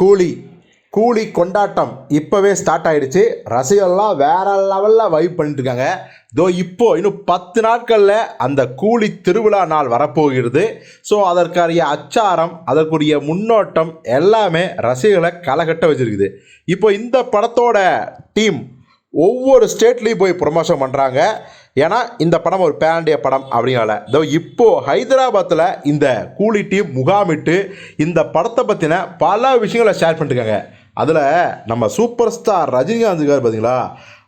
கூலி கூலி கொண்டாட்டம் இப்போவே ஸ்டார்ட் ஆகிடுச்சு ரசிகர்லாம் வேற லெவலில் வைப் பண்ணிட்டுருக்காங்க. தோ இப்போ இன்னும் பத்து நாட்களில் அந்த கூலி திருவிழா நாள் வரப்போகிறது. ஸோ அதற்காரிய அச்சாரம் அதற்குரிய முன்னோட்டம் எல்லாமே ரசிகர்களை களைகட்ட வச்சுருக்குது. இப்போ இந்த படத்தோட டீம் ஒவ்வொரு ஸ்டேட்லேயும் போய் ப்ரொமோஷன் பண்ணுறாங்க ஏன்னா இந்த படம் ஒரு பேண்டிய படம் அப்படிங்கிறனால இதோ இப்போது ஹைதராபாத்தில் இந்த கூலி டீம் முகாமிட்டு இந்த படத்தை பற்றின பல விஷயங்களை ஷேர் பண்ணிருக்காங்க அதில் நம்ம சூப்பர் ஸ்டார் ரஜினிகாந்த் இருக்கார் பார்த்தீங்களா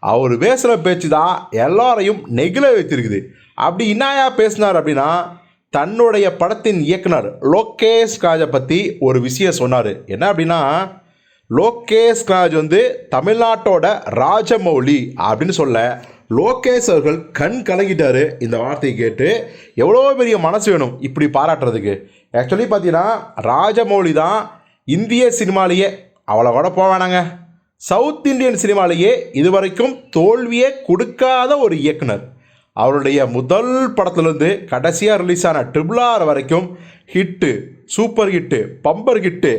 அவர் பேசுகிற பேச்சு தான் எல்லாரையும் நெகிழ வைத்திருக்குது. அப்படி இன்னாயா பேசினார் அப்படின்னா தன்னுடைய படத்தின் இயக்குனர் லோகேஷ் காஜை பற்றி ஒரு விஷயம் சொன்னார். என்ன அப்படின்னா லோகேஷ் ராஜ் வந்து தமிழ்நாட்டோட ராஜமௌலி அப்படின்னு சொல்ல லோகேஷ் அவர்கள் கண் கலங்கிட்டாரு இந்த வார்த்தையை கேட்டு. எவ்வளோ பெரிய மனசு வேணும் இப்படி பாராட்டுறதுக்கு. ஆக்சுவலி பார்த்தீங்கன்னா ராஜமௌலி தான் இந்திய சினிமாலேயே அவ்வளோ கூட போவேனாங்க சவுத் இந்தியன் சினிமாலேயே இதுவரைக்கும் தோல்வியே கொடுக்காத ஒரு இயக்குனர். அவருடைய முதல் படத்துலேருந்து கடைசியாக ரிலீஸ் ஆன ட்ரிபிள் ஆர் வரைக்கும் hit super hit bumper hit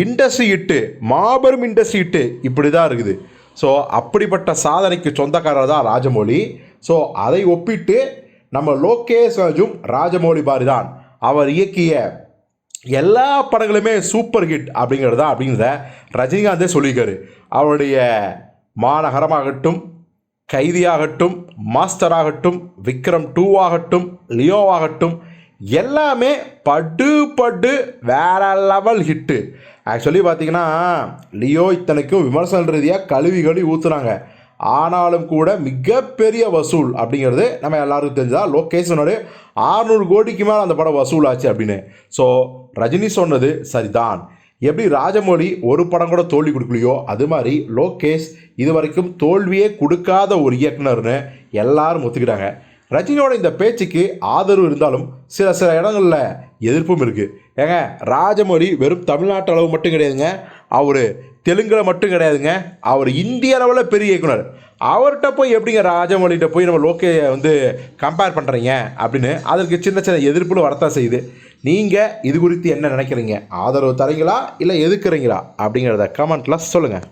industry hit மாபெரும் இண்டஸ்ட்ரி இட்டு இப்படி தான் இருக்குது. ஸோ அப்படிப்பட்ட சாதனைக்கு சொந்தக்காரர் தான் ராஜமௌழி ஸோ அதை ஒப்பிட்டு நம்ம லோகேஷ் ராஜும் ராஜமௌழி பாரி தான் அவர் இயக்கிய எல்லா படங்களுமே சூப்பர் ஹிட் அப்படிங்கிறது தான் அப்படிங்கிறத ரஜினிகாந்தே சொல்லியிருக்காரு. அவருடைய மாநகரமாகட்டும் கைதியாகட்டும் மாஸ்டர் ஆகட்டும் விக்ரம் டூ ஆகட்டும் லியோ ஆகட்டும் எல்லாமே படு படு வேற லெவல் ஹிட்டு ஆக்சுவலி பார்த்தீங்கன்னா லியோ இத்தனைக்கும் விமர்சன ரீதியாக கழுவி கழுவி ஊற்றுறாங்க ஆனாலும் கூட மிகப்பெரிய வசூல் அப்படிங்கிறது நம்ம எல்லாருக்கும் தெரிஞ்சதா? லோகேஷனோட ஆறுநூறு கோடிக்கு மேலே அந்த படம் வசூல் ஆச்சு அப்படின்னு. ஸோ ரஜினி சொன்னது சரிதான். எப்படி ராஜமௌழி ஒரு படம் கூட தோல்வி கொடுக்கலையோ அது மாதிரி லோகேஷ் இது வரைக்கும் தோல்வியே கொடுக்காத ஒரு இயக்குனர்னு எல்லாரும் ஒத்துக்கிட்டாங்க. ரஜினியோட இந்த பேச்சுக்கு ஆதரவு இருந்தாலும் சில சில இடங்களில் எதிர்ப்பும் இருக்குது ஏங்க ராஜமொழி வெறும் தமிழ்நாட்டு அளவு மட்டும் கிடையாதுங்க. அவர் தெலுங்கில் மட்டும் கிடையாதுங்க. அவர் இந்திய அளவில் பெரிய இயக்குனர். அவர்கிட்ட போய் எப்படிங்க ராஜமௌலிகிட்ட போய் நம்ம லோக்கே வந்து கம்பேர் பண்ணுறீங்க அப்படின்னு அதற்கு சின்ன சின்ன எதிர்ப்புன்னு வரத்தான் செய்யுது. நீங்கள் இது குறித்து என்ன நினைக்கிறீங்க? ஆதரவு தரீங்களா? இல்லை எதுக்குறீங்களா? அப்படிங்கிறத கமெண்ட்டில் சொல்லுங்கள்